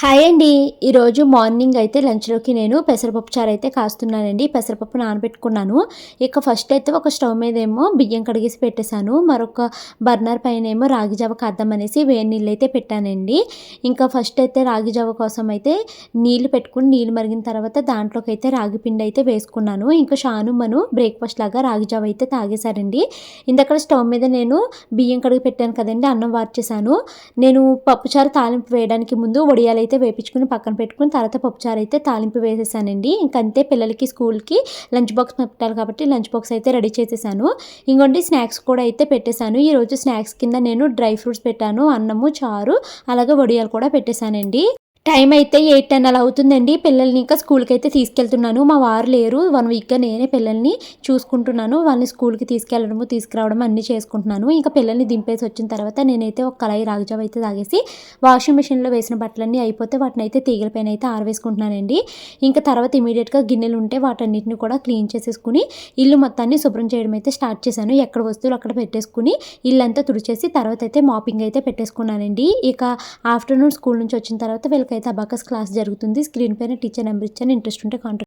Hi అండి. ఈరోజు morning అయితే లంచ్లోకి నేను పెసరపప్పు చారు అయితే కాస్తున్నానండి. పెసరపప్పు నానబెట్టుకున్నాను. ఇక ఫస్ట్ అయితే ఒక స్టవ్ మీద ఏమో బియ్యం కడిగేసి పెట్టేశాను. మరొక బర్నర్ పైన ఏమో రాగి జావ కాద్దాం అనేసి వేడి నీళ్ళు అయితే పెట్టానండి. ఇంకా ఫస్ట్ అయితే రాగి జావ కోసం అయితే నీళ్ళు పెట్టుకుని నీళ్ళు మరిగిన తర్వాత దాంట్లోకి అయితే రాగి పిండి అయితే వేసుకున్నాను. ఇంకా షాను మను బ్రేక్ఫాస్ట్ లాగా రాగి జావ అయితే తాగేశారండి. ఇందక్కడ స్టవ్ మీద నేను బియ్యం కడిగి పెట్టాను కదండి. అన్నం వార్చేశాను. నేను పప్పుచారు తాలింపు వేయడానికి ముందు వడియాలు అయితే వేపించుకుని పక్కన పెట్టుకుని తర్వాత పప్పుచారు అయితే తాలింపు వేసేసానండి. ఇంకంతే పిల్లలకి స్కూల్కి లంచ్ బాక్స్ పెట్టాలి కాబట్టి లంచ్ బాక్స్ అయితే రెడీ చేసేసాను. ఇంకోటి స్నాక్స్ కూడా అయితే పెట్టేశాను. ఈరోజు స్నాక్స్ కింద నేను డ్రై ఫ్రూట్స్ పెట్టాను అన్నము చారు అలాగే వడియాలు కూడా పెట్టేశానండి. టైం అయితే ఎయిట్ టెన్ అలా అవుతుందండి. పిల్లల్ని ఇంకా స్కూల్కి అయితే తీసుకెళ్తున్నాను. మా వారు లేరు. వన్ వీక్గా నేనే పిల్లల్ని చూసుకుంటున్నాను. వాళ్ళని స్కూల్కి తీసుకెళ్ళడము తీసుకురావడం అన్నీ చేసుకుంటున్నాను. ఇంకా పిల్లల్ని దింపేసి వచ్చిన తర్వాత నేనైతే ఒక కళాయి రాగజావ అయితే తాగేసి వాషింగ్ మిషన్లో వేసిన బట్టలన్నీ అయిపోతే వాటిని అయితే తీగల పైన అయితే ఆరవేసుకుంటున్నానండి. ఇంకా తర్వాత ఇమీడియట్గా గిన్నెలు ఉంటే వాటన్నిటిని కూడా క్లీన్ చేసేసుకుని ఇల్లు మొత్తాన్ని శుభ్రం చేయడం అయితే స్టార్ట్ చేశాను. ఎక్కడ వస్తువులు అక్కడ పెట్టేసుకుని ఇల్లంతా తుడిచేసి తర్వాత అయితే మాపింగ్ అయితే పెట్టేసుకున్నానండి. ఇక ఆఫ్టర్నూన్ స్కూల్ నుంచి వచ్చిన తర్వాత వీళ్ళకి అయితే అబాకస్ క్లాస్ జరుగుతుంది. స్క్రీన్ పైన టీచర్ నెంబర్ ఇచ్చాను. ఇంట్రెస్ట్ ఉంటే కాంటాక్ట్